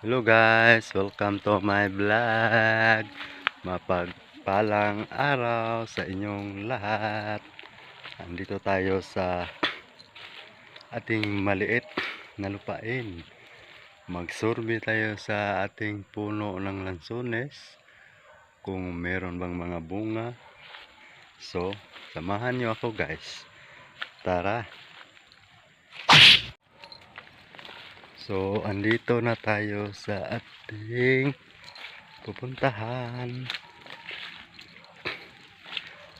Hello guys, welcome to my vlog. Mapagpalang araw sa inyong lahat. Andito tayo sa ating maliit na lupain. Magsurvey tayo sa ating puno ng lansones kung meron bang mga bunga. So, samahan nyo ako guys. Tara! So, andito na tayo sa ating pupuntahan.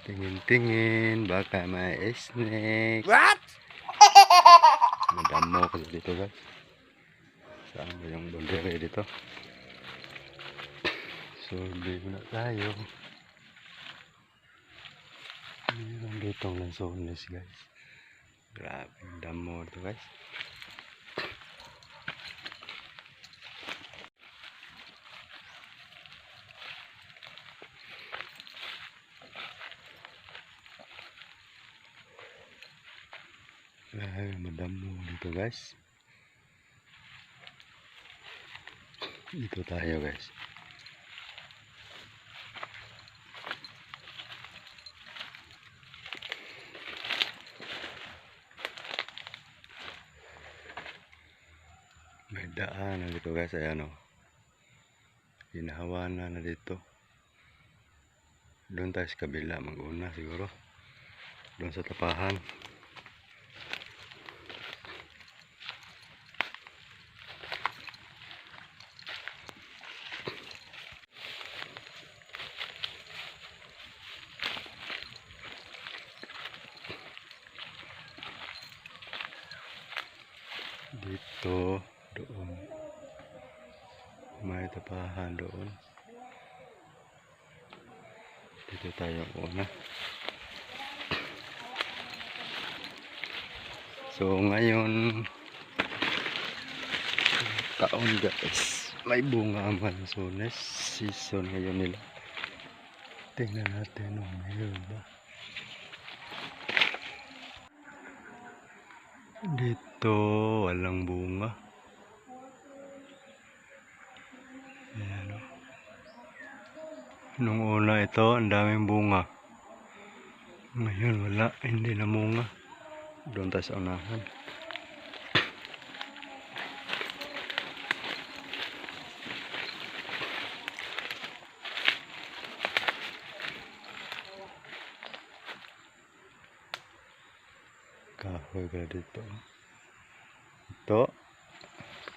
Tingin-tingin, baka may snake. What? Madamo kasi dito guys. Saan ba yung boundary dito? So, dito na tayo. Meron dito ang lansones guys. Grabe, damo dito guys. Grabe, madamo dito guys. Dito tayo guys. May daan na dito guys. Ayan o. Hinahawanan na dito. Doon tayo sa kabila. Mag-una siguro. Doon sa tapahan. Dito, doon. May tapahan doon. Dito tayo una. So ngayon taon guys, may bunga mansones season ngayon nila. Tingnan natin kung mayroon ba. Dito, walang bunga. Ayan o. Nung una ito, ang daming bunga. Ngayon wala, hindi na bunga. Doon tayo sa unahan. Kahoy ka dito. Ito.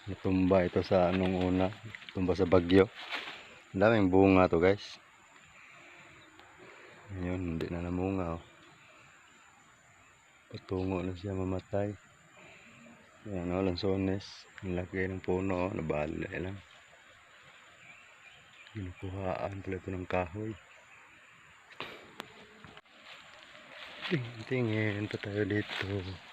Natumba ito sa anong una. Tumba sa bagyo. Daming bunga to guys. Ngayon, hindi na namunga. Oh. Patungo na siya mamatay. Ayan o, lansones. Ang ng puno. Oh. Nabala lang. Ginukuhaan pala ito ng kahoy. Tingin pa tayo dito.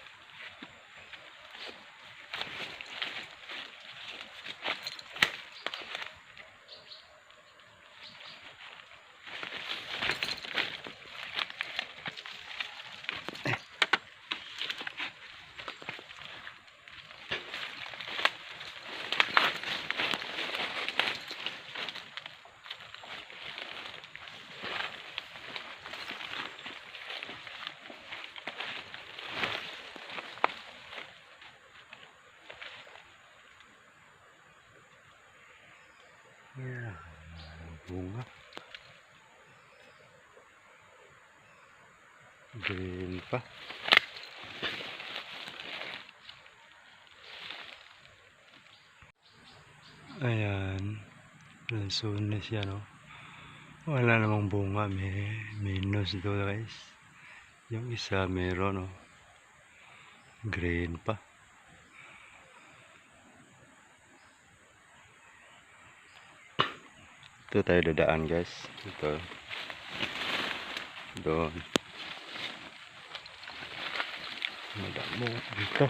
Bunga. Green pa. Ayan. Lansones yan, no? Wala namang bunga. May minus dito, guys. Yung isa meron, no? Green pa. Ito tayo dadaan guys. Ito. Doon. Madamo dito.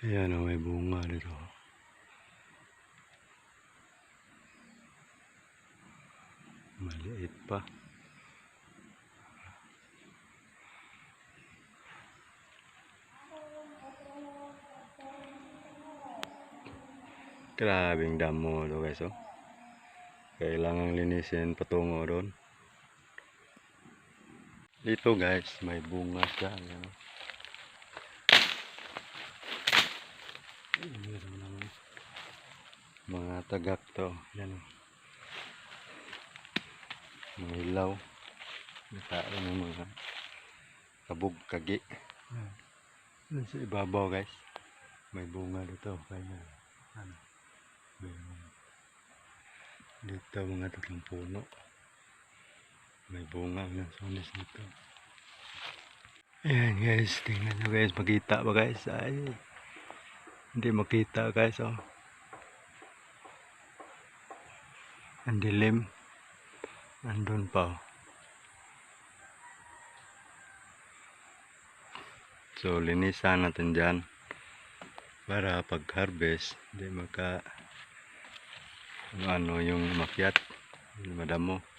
Ayan o, may bunga dito. Maliit pa. Grabing damo to guys oh. Kailangan linisin patungo doon. Dito guys, may bunga siya. Ng mga tagak to. Yan. oh. Mga ilaw. Nakain ng mga kabog kagi. Yan sa ibabaw guys. May bunga dito. Kaya ano. Dito mga tatlong puno. May bunga ng sonis dito. Ayan guys, tingnan nyo guys, makita ba guys? Ay, hindi makita guys oh. Ang dilim. Andun pa oh. So, linisan natin dyan para pag harvest, hindi maka ano, yung makyat, hindi madamo.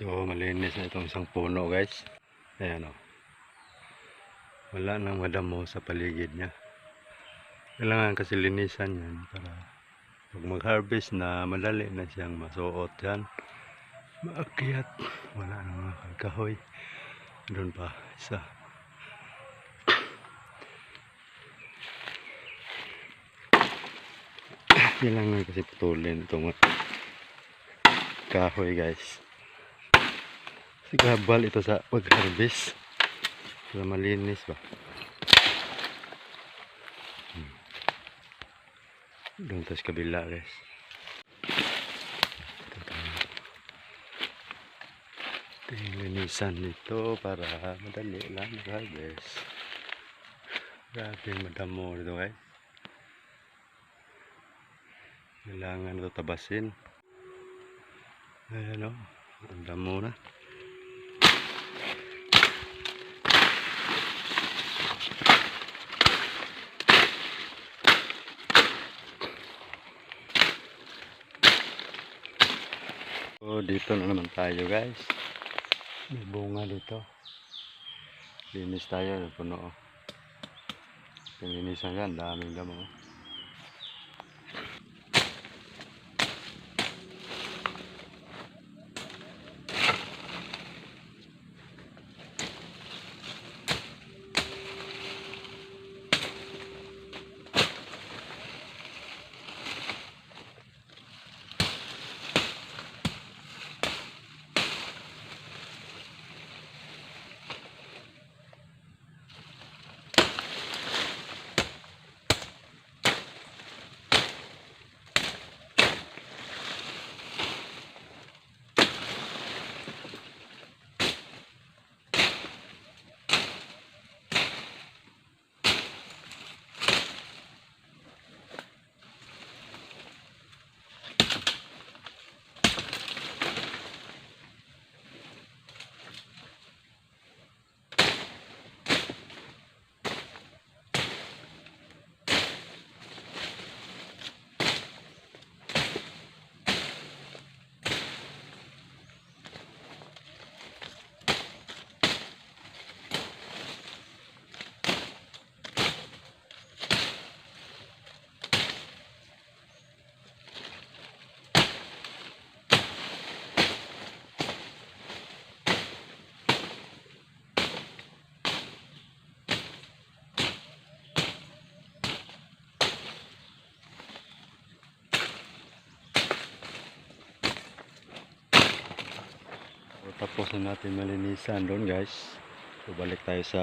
So malinis na itong isang puno guys. Ayan o. Wala nang madamo sa paligid niya. Kailangan kasi linisan yan para pag mag-harvest na madali na siyang masuot yan. Maakyat. Wala nang mga kagkahoy. Doon pa isa. Kailangan kasi putulin itong kahoy guys. Sigabal ito sa pag-harvest. Para malinis ba? Hmm. Doon tayo kabila guys. Ito yung linisan dito para madali lang mag-harvest. Grabe madamo dito guys. Kailangan ito tabasin. Ayan o. Ang damo na. So, dito na naman tayo guys. May bunga dito. Linis tayo. Puno. oh. Pinlinisan yan. Daming damo. Tapos na natin malinisan doon guys. So, balik tayo sa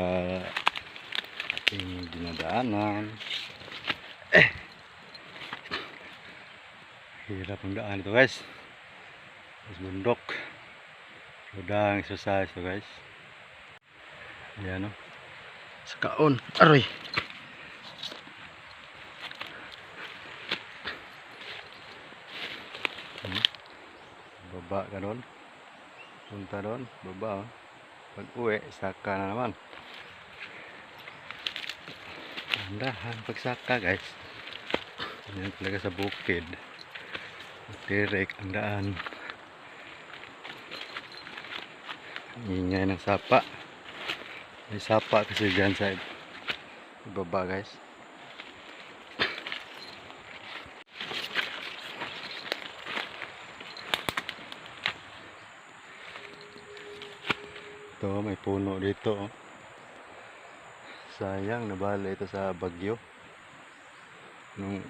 ating dinadaanan. Eh. Hirap ang daan ito guys. Mas bundok. So, daang exercise to guys. Ayan o. Sa kaon. Aroy. Hmm. Baba ka. Punta doon, baba. oh. Pag uwi, saka na naman. Dahan pagsaka guys. Yan talaga sa bukid. Direk ang daan. Ingay ng sapa. May sapa kasi dyan sa ibaba guys. Ito, may puno dito. oh. Sayang, nabala ito sa bagyo. Nung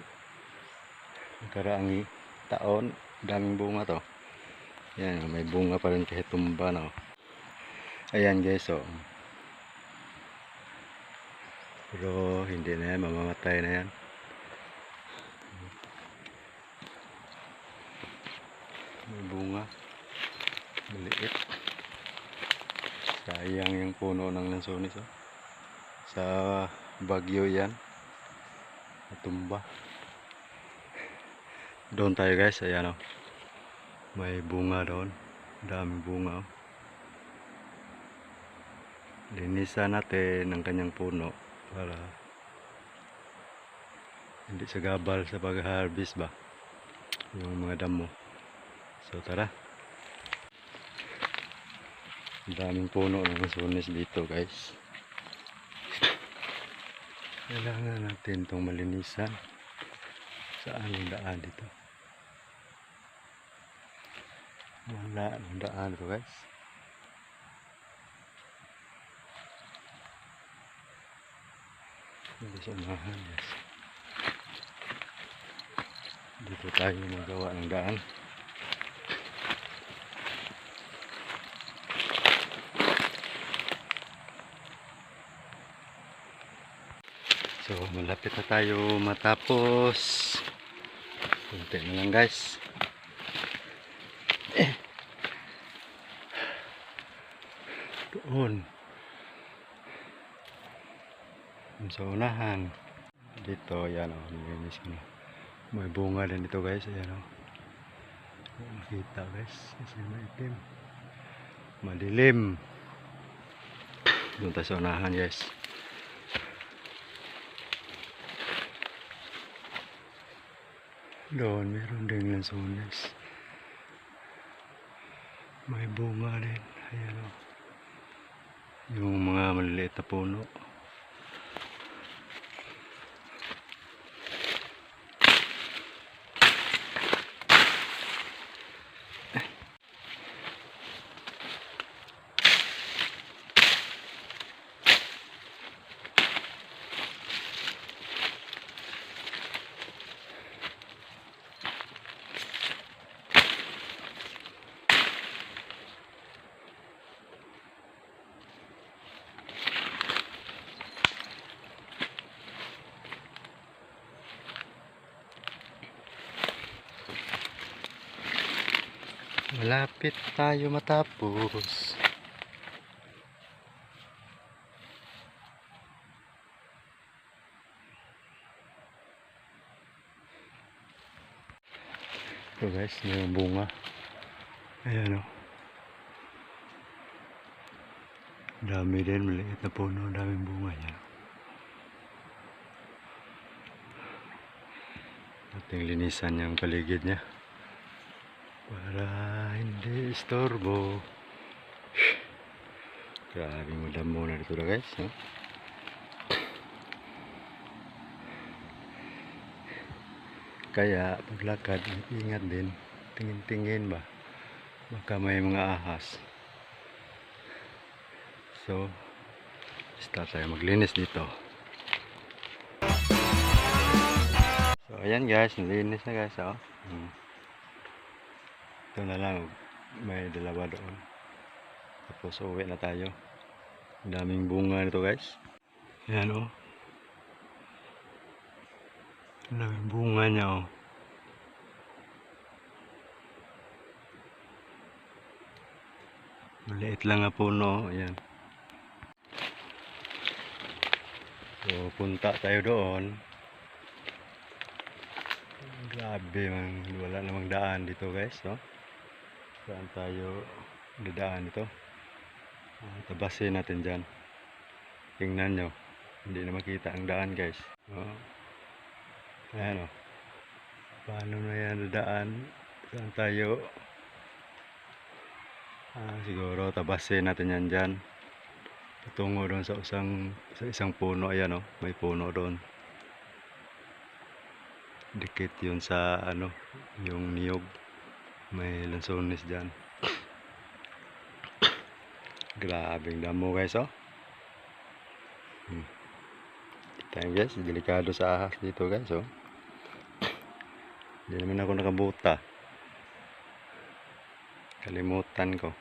nakaraang taon, daming bunga to. Yan, may bunga pa rin kahit tumba na. oh. Ayan guys, oh. Pero hindi na yan, mamamatay na yan. May bunga. Maliit. Sayang yung puno ng lansonis oh. Sa bagyo yan. Natumba. Doon tayo guys, ayan oh. May bunga doon. Daming bunga oh. Linisan natin ang kanyang puno para hindi sa gabal sa pag-harvest ba yung mga damo. So tara. Daming puno ng lansones dito guys. Kailangan natin itong malinisan. Saan yung daan dito? Wala ang daan ito guys. Dito sa unahan guys. Dito tayo magawa ng daan. So, malapit na tayo matapos. Kunti na lang guys. Eh. Doon. Sa unahan. Dito, yan o. Nilinis ko na. May bunga din dito guys. Ayan o. Makita guys. Kasi maitim. Madilim. Doon tayo sa unahan guys. Doon, meron din lansones. May bunga din. Ayan o. Yung mga maliliit na puno. Malapit tayo matapos. Ito guys, yung bunga. Ayan o. Dami din, maliit na puno, daming bunga niya. Ating linisan yung paligid niya para istorbo. Grabe mo damo na dito na guys no? kaya paglakad ingat din. Tingin-tingin ba? Baka may mga ahas. So start tayo maglinis dito. So ayan guys nalinis na guys oh. Hmm. Ito na lang, may dalawa doon. Tapos uwi na tayo. Daming bunga nito guys. Ayan o. Oh. Daming bunga niya o. Oh. Maliit lang nga puno. Ayan. So, punta tayo doon. Grabe, man, wala namang daan dito guys, no? Saan tayo dadaan ito? Uh, tabasin natin dyan. Tingnan nyo. Hindi na makita ang daan guys. Oh. Ayan o. Paano na yan dadaan? Saan tayo? Ah, siguro tabasin natin yan dyan. Patungo doon sa isang, sa isang puno. Ayan o. May puno doon. Dikit yun sa ano, yung niyog may lansones dyan. Grabing damo guys oh. Hmm. guys delikado sa ahas dito guys oh. Hindi naman ako nakabuta. Kalimutan ko.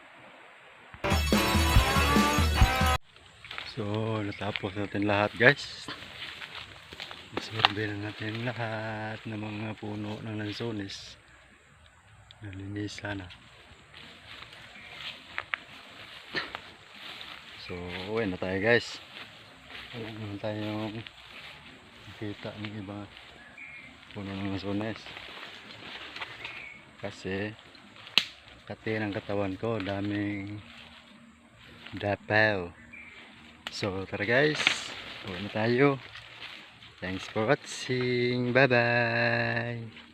So natapos natin lahat guys. Isurvey na natin lahat ng mga puno ng lansones nalinis sana. So uwi na tayo guys. Wala naman tayong nakita ng iba. Puno ng sunes kasi kati ng katawan ko daming dapaw so tara guys. Uwi na tayo. Thanks for watching. Bye bye